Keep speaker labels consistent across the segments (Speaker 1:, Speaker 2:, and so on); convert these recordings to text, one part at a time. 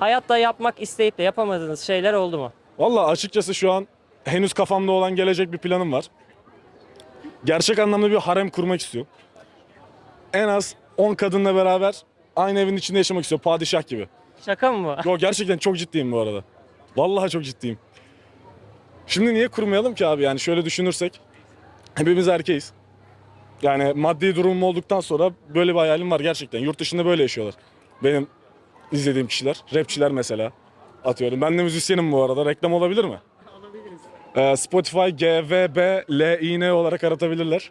Speaker 1: Hayatta yapmak isteyip de yapamadığınız şeyler oldu mu?
Speaker 2: Valla açıkçası şu an henüz kafamda olan gelecek bir planım var. Gerçek anlamda bir harem kurmak istiyorum. En az 10 kadınla beraber aynı evin içinde yaşamak istiyorum. Padişah gibi.
Speaker 1: Şaka mı bu?
Speaker 2: Yo gerçekten çok ciddiyim bu arada. Vallahi çok ciddiyim. Şimdi niye kurmayalım ki abi yani şöyle düşünürsek. Hepimiz erkeğiz. Yani maddi durumum olduktan sonra böyle bir hayalim var gerçekten. Yurt dışında böyle yaşıyorlar. Benim izlediğim kişiler, rapçiler mesela atıyorum. Ben de müzisyenim bu arada. Reklam olabilir mi? Ee, Spotify GVB LİN olarak aratabilirler.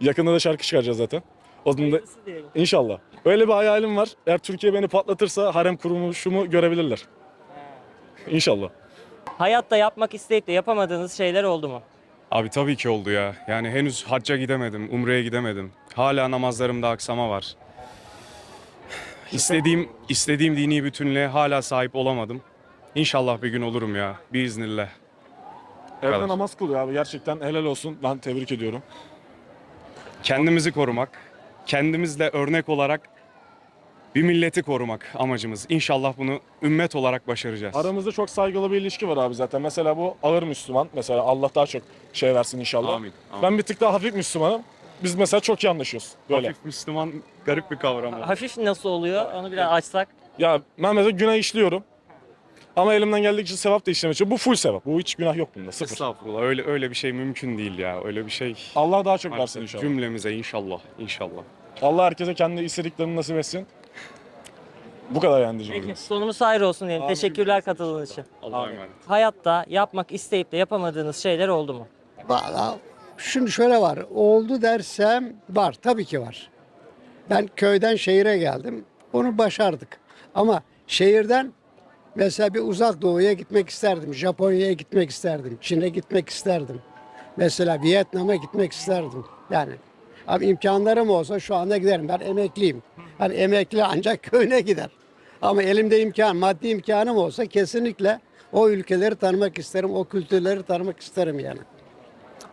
Speaker 2: Yakında da şarkı çıkaracağız zaten. O zaman da. İnşallah. Öyle bir hayalim var. Eğer Türkiye beni patlatırsa harem kuruluşumu görebilirler. İnşallah.
Speaker 1: Hayatta yapmak isteyip de yapamadığınız şeyler oldu mu?
Speaker 3: Abi tabii ki oldu ya. Yani henüz hacca gidemedim, umreye gidemedim. Hala namazlarımda aksama var. İstediğim istediğim dini bütünlüğe hala sahip olamadım. İnşallah bir gün olurum ya. Biiznillah.
Speaker 2: Evde
Speaker 3: kadar.
Speaker 2: namaz kılıyor abi. Gerçekten helal olsun. Ben tebrik ediyorum.
Speaker 3: Kendimizi korumak, kendimizle örnek olarak bir milleti korumak amacımız. İnşallah bunu ümmet olarak başaracağız.
Speaker 2: Aramızda çok saygılı bir ilişki var abi zaten. Mesela bu ağır Müslüman. Mesela Allah daha çok şey versin inşallah.
Speaker 3: Amin, amin.
Speaker 2: Ben bir tık daha hafif Müslümanım. Biz mesela çok iyi anlaşıyoruz. Böyle.
Speaker 3: Hafif Müslüman garip bir kavram. o.
Speaker 1: Hafif nasıl oluyor? Onu biraz açsak.
Speaker 2: Ya ben mesela günah işliyorum. Ama elimden geldikçe sevap da işlemeye çalışıyorum. Bu full sevap. Bu hiç günah yok bunda. Sıfır.
Speaker 3: Estağfurullah. Öyle öyle bir şey mümkün değil ya. Öyle bir şey
Speaker 2: Allah daha çok versin inşallah.
Speaker 3: Cümlemize inşallah. İnşallah.
Speaker 2: Allah herkese kendi istediklerini nasip etsin. Bu kadar yani diyeceğim.
Speaker 1: Peki sonumuz hayır olsun diyelim. Teşekkürler katıldığınız için.
Speaker 3: Allah'a emanet.
Speaker 1: Hayatta yapmak isteyip de yapamadığınız şeyler oldu mu?
Speaker 4: Valla şimdi şöyle var. Oldu dersem var. Tabii ki var. Ben köyden şehire geldim. Onu başardık. Ama şehirden mesela bir uzak doğuya gitmek isterdim. Japonya'ya gitmek isterdim. Çin'e gitmek isterdim. Mesela Vietnam'a gitmek isterdim. Yani abi imkanlarım olsa şu anda giderim. Ben emekliyim. Hani emekli ancak köyüne gider. Ama elimde imkan, maddi imkanım olsa kesinlikle o ülkeleri tanımak isterim, o kültürleri tanımak isterim yani.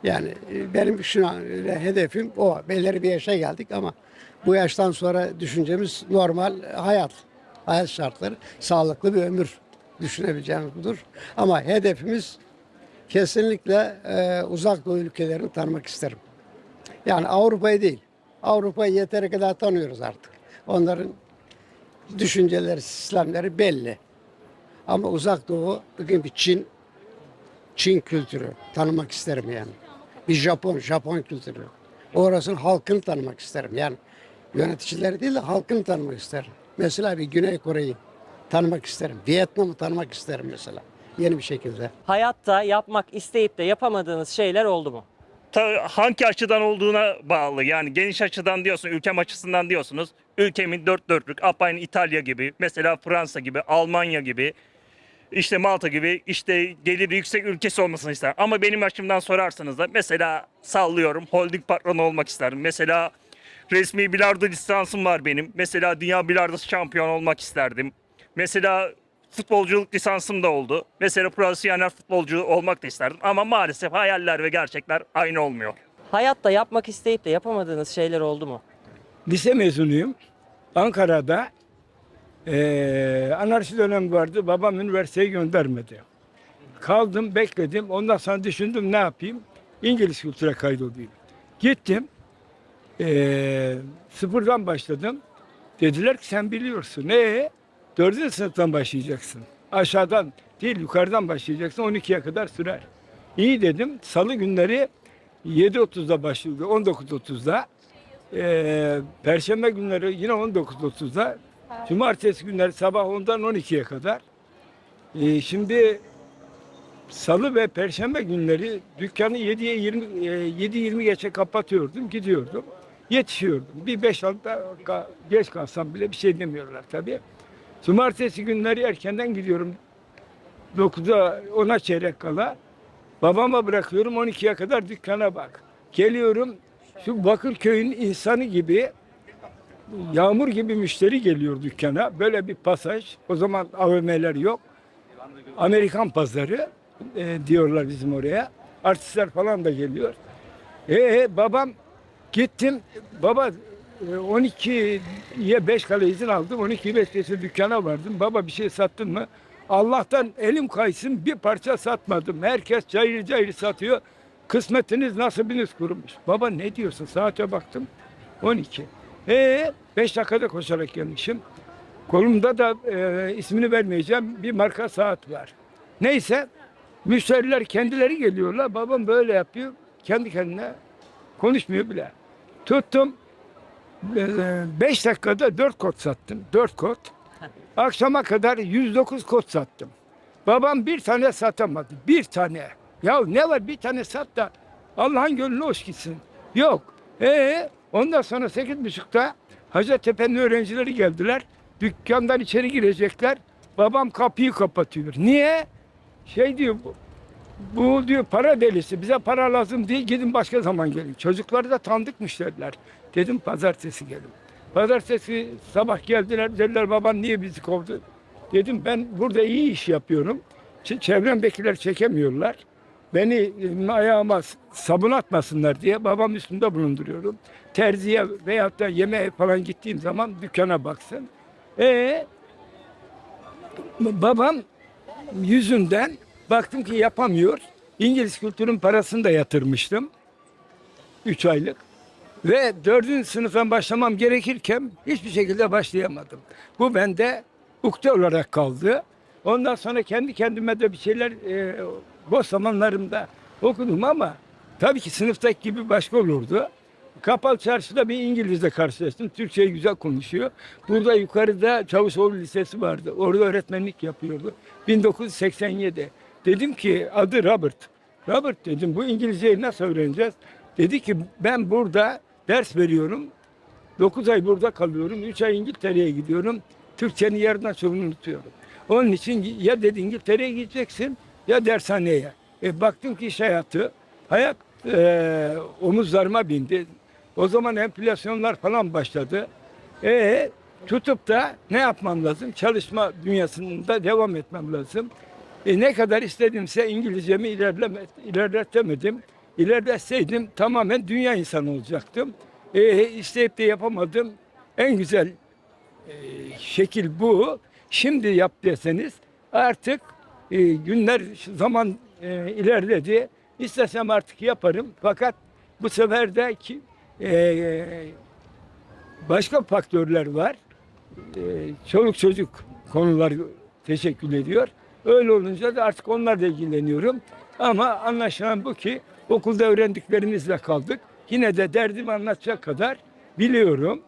Speaker 4: Yani e, benim şu an e, hedefim o. Belirli bir yaşa geldik ama bu yaştan sonra düşüncemiz normal hayat. Hayat şartları, sağlıklı bir ömür düşünebileceğimiz budur. Ama hedefimiz kesinlikle e, uzak doğu ülkelerini tanımak isterim. Yani Avrupa'yı değil. Avrupa'yı yeteri kadar tanıyoruz artık. Onların düşünceleri, sistemleri belli. Ama uzak doğu, bugün bir Çin, Çin kültürü tanımak isterim yani. Bir Japon, Japon kültürü. Orasının halkını tanımak isterim. Yani yöneticileri değil de halkını tanımak isterim. Mesela bir Güney Kore'yi tanımak isterim. Vietnam'ı tanımak isterim mesela. Yeni bir şekilde.
Speaker 1: Hayatta yapmak isteyip de yapamadığınız şeyler oldu mu?
Speaker 5: Ta- hangi açıdan olduğuna bağlı. Yani geniş açıdan diyorsun, ülkem açısından diyorsunuz. Ülkemin dört dörtlük, apayrı İtalya gibi, mesela Fransa gibi, Almanya gibi, işte Malta gibi işte geliri yüksek ülkesi olmasını isterim. Ama benim açımdan sorarsanız da mesela sallıyorum holding patronu olmak isterim. Mesela resmi bilardo lisansım var benim. Mesela dünya bilardo şampiyon olmak isterdim. Mesela futbolculuk lisansım da oldu. Mesela profesyonel futbolcu olmak da isterdim. Ama maalesef hayaller ve gerçekler aynı olmuyor.
Speaker 1: Hayatta yapmak isteyip de yapamadığınız şeyler oldu mu?
Speaker 6: Lise mezunuyum. Ankara'da eee anarşi dönemi vardı. Babam üniversiteye göndermedi. Kaldım, bekledim. Ondan sonra düşündüm ne yapayım? İngiliz kültüre kaydolayım. Gittim. Eee sıfırdan başladım. Dediler ki sen biliyorsun. Ne? Dördüncü sınıftan başlayacaksın. Aşağıdan değil yukarıdan başlayacaksın. 12'ye kadar sürer. İyi dedim. Salı günleri 7.30'da başlıyor. 19.30'da. Ee, Perşembe günleri yine 19.30'da. Cumartesi günleri sabah 10'dan 12'ye kadar. Ee, şimdi Salı ve Perşembe günleri dükkanı 7'ye 20 e, 7.20 geçe kapatıyordum, gidiyordum. Yetişiyordum. Bir 5 dakika geç kalsam bile bir şey demiyorlar tabii. Cumartesi günleri erkenden gidiyorum. 9'a 10'a çeyrek kala. Babama bırakıyorum 12'ye kadar dükkana bak. Geliyorum şu Bakırköy'ün insanı gibi yağmur gibi müşteri geliyor dükkana. Böyle bir pasaj. O zaman AVM'ler yok. Amerikan pazarı e, diyorlar bizim oraya. Artistler falan da geliyor. E, babam gittim. Baba e, 12'ye 5 kala izin aldım. 12'ye 5 geçe dükkana vardım. Baba bir şey sattın mı? Allah'tan elim kaysın bir parça satmadım. Herkes cayır cayır satıyor. Kısmetiniz nasibiniz kurumuş. Baba ne diyorsun? Saate baktım. 12. Ee 5 dakikada koşarak gelmişim. Kolumda da e, ismini vermeyeceğim bir marka saat var. Neyse müşteriler kendileri geliyorlar. Babam böyle yapıyor. Kendi kendine konuşmuyor bile. Tuttum. 5 dakikada 4 kot sattım. 4 kot. Akşama kadar 109 kot sattım. Babam bir tane satamadı. Bir tane. Ya ne var bir tane sat da Allah'ın gönlü hoş gitsin. Yok. Ee, ondan sonra 8.30'da Hacettepe'nin öğrencileri geldiler. Dükkandan içeri girecekler. Babam kapıyı kapatıyor. Niye? Şey diyor bu, bu diyor para delisi. Bize para lazım değil. Gidin başka zaman gelin. Çocukları da tanıdık müşteriler. Dedim pazartesi gelin. Pazartesi sabah geldiler. Dediler baban niye bizi kovdu? Dedim ben burada iyi iş yapıyorum. Çevremdekiler çekemiyorlar. Beni e, ayağıma sabun atmasınlar diye babam üstünde bulunduruyorum. Terziye veyahut da yemeğe falan gittiğim zaman dükkana baksın. E babam yüzünden baktım ki yapamıyor. İngiliz kültürün parasını da yatırmıştım. Üç aylık. Ve dördüncü sınıftan başlamam gerekirken hiçbir şekilde başlayamadım. Bu bende ukde olarak kaldı. Ondan sonra kendi kendime de bir şeyler e, boş zamanlarımda okudum ama tabii ki sınıftaki gibi başka olurdu. Kapalı çarşıda bir İngilizle karşılaştım. Türkçeyi güzel konuşuyor. Burada yukarıda Çavuşoğlu Lisesi vardı. Orada öğretmenlik yapıyordu. 1987. Dedim ki adı Robert. Robert dedim bu İngilizceyi nasıl öğreneceğiz? Dedi ki ben burada ders veriyorum. 9 ay burada kalıyorum. 3 ay İngiltere'ye gidiyorum. Türkçenin yarıdan çoğunu unutuyorum. Onun için ya dedi İngiltere'ye gideceksin ya dershaneye. E, baktım ki iş hayatı, hayat e, omuzlarıma bindi. O zaman enflasyonlar falan başladı. E tutup da ne yapmam lazım? Çalışma dünyasında devam etmem lazım. E, ne kadar istedimse İngilizcemi ilerletemedim. İlerletseydim tamamen dünya insanı olacaktım. E, isteyip de yapamadım. En güzel e, şekil bu. Şimdi yap deseniz artık e, günler zaman e, ilerledi. İstesem artık yaparım. Fakat bu sefer de ki, e, başka faktörler var. E, çoluk çocuk konular teşekkür ediyor. Öyle olunca da artık onlarla ilgileniyorum. Ama anlaşılan bu ki okulda öğrendiklerimizle kaldık. Yine de derdimi anlatacak kadar biliyorum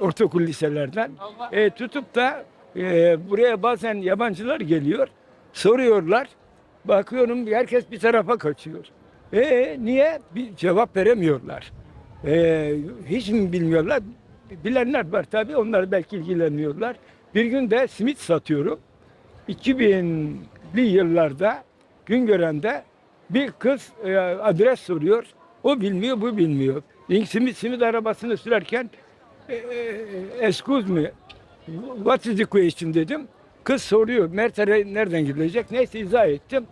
Speaker 6: ortaokul liselerden. E, tutup da e, buraya bazen yabancılar geliyor. Soruyorlar. Bakıyorum herkes bir tarafa kaçıyor. E niye? Bir cevap veremiyorlar. E, hiç mi bilmiyorlar? Bilenler var tabii. Onlar belki ilgileniyorlar. Bir gün de simit satıyorum. 2000'li yıllarda Güngören'de bir kız e, adres soruyor. O bilmiyor, bu bilmiyor. Simit simit arabasını sürerken e, e, excuse me, what is the question dedim. Kız soruyor, Mert'e nereden gidilecek? Neyse izah ettim.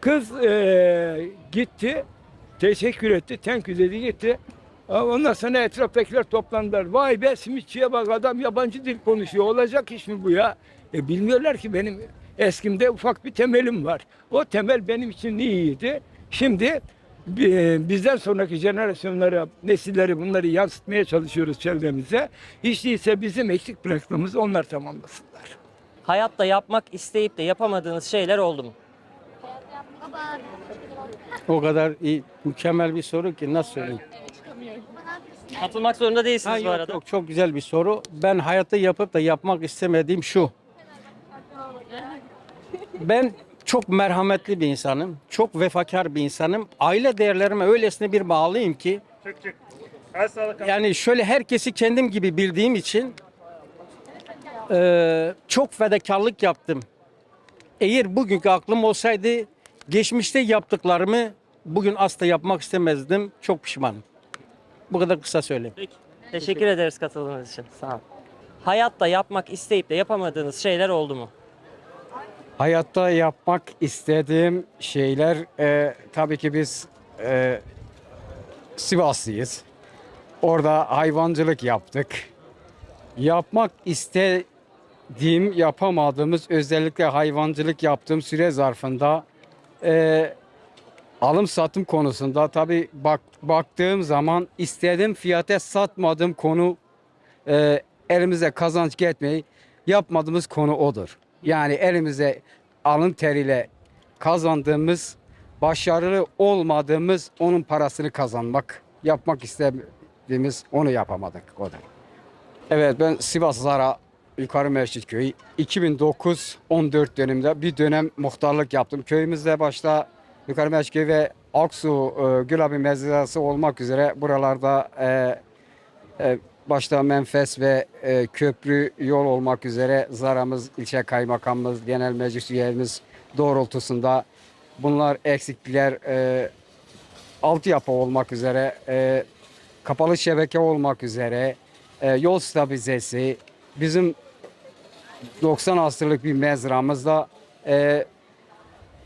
Speaker 6: Kız e, gitti, teşekkür etti, thank you dedi gitti. Ondan sonra etraftakiler toplandılar. Vay be simitçiye bak adam yabancı dil konuşuyor. Olacak iş mi bu ya? E, bilmiyorlar ki benim eskimde ufak bir temelim var. O temel benim için iyiydi. Şimdi bi- bizden sonraki jenerasyonlara, nesilleri bunları yansıtmaya çalışıyoruz çevremize. Hiç değilse bizim eksik bıraktığımız onlar tamamlasınlar.
Speaker 1: Hayatta yapmak isteyip de yapamadığınız şeyler oldu mu?
Speaker 7: O kadar iyi, mükemmel bir soru ki nasıl söyleyeyim?
Speaker 1: Katılmak zorunda değilsiniz
Speaker 7: Ha,
Speaker 1: bu
Speaker 7: yok,
Speaker 1: arada.
Speaker 7: yok, çok güzel bir soru. Ben hayatta yapıp da yapmak istemediğim şu. Ben çok merhametli bir insanım. Çok vefakar bir insanım. Aile değerlerime öylesine bir bağlıyım ki yani şöyle herkesi kendim gibi bildiğim için eee, çok fedakarlık yaptım. Eğer bugünkü aklım olsaydı geçmişte yaptıklarımı bugün asla yapmak istemezdim. Çok pişmanım. Bu kadar kısa söyleyeyim.
Speaker 1: Peki. Teşekkür ederiz katıldığınız için. Sağ olun. Hayatta yapmak isteyip de yapamadığınız şeyler oldu mu?
Speaker 8: Hayatta yapmak istediğim şeyler e, tabii ki biz e, Sivaslıyız. Orada hayvancılık yaptık. Yapmak istediğim, yapamadığımız özellikle hayvancılık yaptığım süre zarfında e, alım satım konusunda tabii bak, baktığım zaman istediğim fiyata satmadığım konu e, elimize kazanç getmeyi yapmadığımız konu odur. Yani elimize alın teriyle kazandığımız, başarılı olmadığımız onun parasını kazanmak, yapmak istediğimiz onu yapamadık o da. Evet ben Sivas Zara Yukarı Mescit Köyü 2009-14 döneminde bir dönem muhtarlık yaptım. Köyümüzde başta Yukarı Mescit Köyü ve Aksu e, Gülabi mezrası olmak üzere buralarda e, e, başta Menfes ve e, köprü yol olmak üzere Zara'mız, ilçe kaymakamımız, genel meclis üyelerimiz doğrultusunda bunlar eksiklikler e, altyapı olmak üzere, e, kapalı şebeke olmak üzere, e, yol stabilizesi, bizim 90 asırlık bir mezramızda e,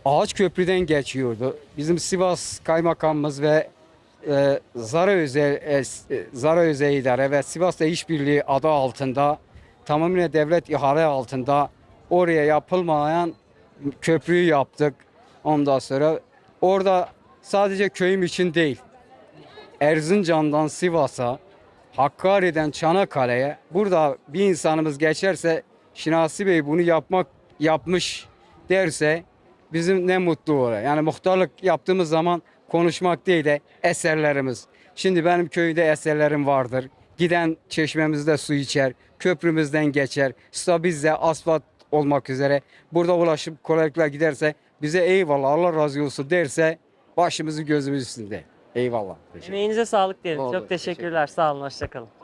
Speaker 8: ağaç köprüden geçiyordu. Bizim Sivas kaymakamımız ve e, Zara Özel e, Zara Özel İdare ve Sivas'ta İşbirliği adı altında tamamen devlet ihale altında oraya yapılmayan köprüyü yaptık. Ondan sonra orada sadece köyüm için değil Erzincan'dan Sivas'a Hakkari'den Çanakkale'ye burada bir insanımız geçerse Şinasi Bey bunu yapmak yapmış derse bizim ne mutlu oraya. Yani muhtarlık yaptığımız zaman konuşmak değil de eserlerimiz. Şimdi benim köyde eserlerim vardır. Giden çeşmemizde su içer, köprümüzden geçer, stabilize, asfalt olmak üzere. Burada ulaşıp kolaylıkla giderse bize eyvallah Allah razı olsun derse başımızı gözümüz üstünde. Eyvallah. Teşekkür
Speaker 1: Emeğinize sağlık diyelim.
Speaker 8: Oldu,
Speaker 1: Çok teşekkürler. Sağ olun. Hoşçakalın.